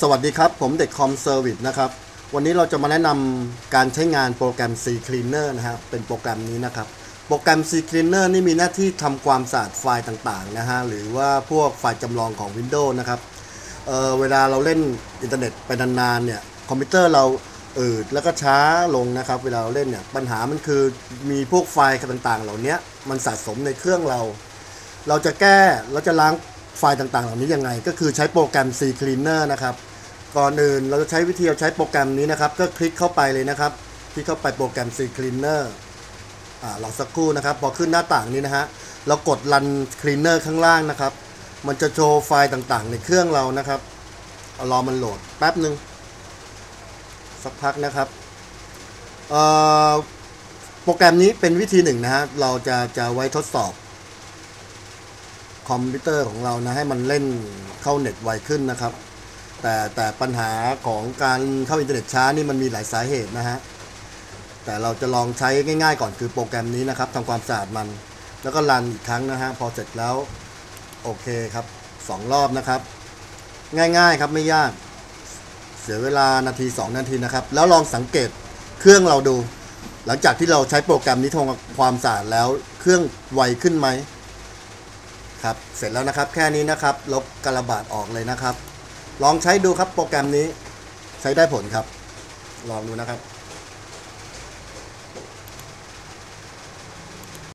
สวัสดีครับ ผมเด็กคอมเซอร์วิสนะครับ วันนี้เราจะมาแนะนำการใช้งานโปรแกรม C Cleaner นะครับเป็นโปรแกรมนี้นะครับ โปรแกรม C Cleaner นี่มีหน้าที่ทำความสะอาดไฟล์ต่างๆนะฮะ หรือว่าพวกไฟล์จำลองของ Windows นะครับเเวลาเราเล่นอินเทอร์เน็ตไปนานๆเนี่ย คอมพิวเตอร์เราอืดแล้วก็ช้าลงนะครับ เวลาเราเล่นเนี่ยปัญหามันคือมีพวกไฟล์ต่างๆ เหล่านี้มันสะสมในเครื่องเรา เราจะแก้เราจะล้าง ไฟล์ต่างๆ เหล่านี้ยังไง ก็คือใช้โปรแกรม C Cleaner นะครับ ก่อนอื่นเราจะใช้วิธีเราใช้โปรแกรมนี้นะครับ ก็คลิกเข้าไปเลยนะครับ คลิกเข้าไปโปรแกรม C Cleaner อ่ารอสักครู่นะครับ พอขึ้นหน้าต่างนี้นะฮะ เรากด Run Cleaner ข้างล่างนะครับ มันจะโชว์ไฟล์ต่างๆ ในเครื่องเรานะครับเอารอมันโหลดแป๊บหนึ่งสักพักนะครับเอ่อโปรแกรมนี้เป็นวิธีหนึ่งนะฮะ เราจะจะไว้ทดสอบ คอมพิวเตอร์ของเรานะให้มันเล่นเข้าเน็ตไวขึ้นนะครับ แต่แต่ปัญหาของการเข้าอินเทอร์เน็ตช้านี่มันมีหลายสาเหตุนะฮะแต่เราจะลองใช้ง่ายๆก่อนคือโปรแกรมนี้นะครับทำความสะอาดมัน แล้วก็รันอีกครั้งนะฮะพอเสร็จแล้วโอเคครับสองรอบนะครับ ง่ายๆครับไม่ยาก เสียเวลานาที 2 นาทีนะครับ แล้วลองสังเกตเครื่องเราดู หลังจากที่เราใช้โปรแกรมนี้ทำความสะอาดแล้ว เครื่องไวขึ้นไหม ครับเสร็จแล้วนะครับแค่นี้นะครับ ลบกระบาดออกเลยนะครับ ลองใช้ดูครับโปรแกรมนี้ใช้ได้ผลครับ ลองดูนะครับ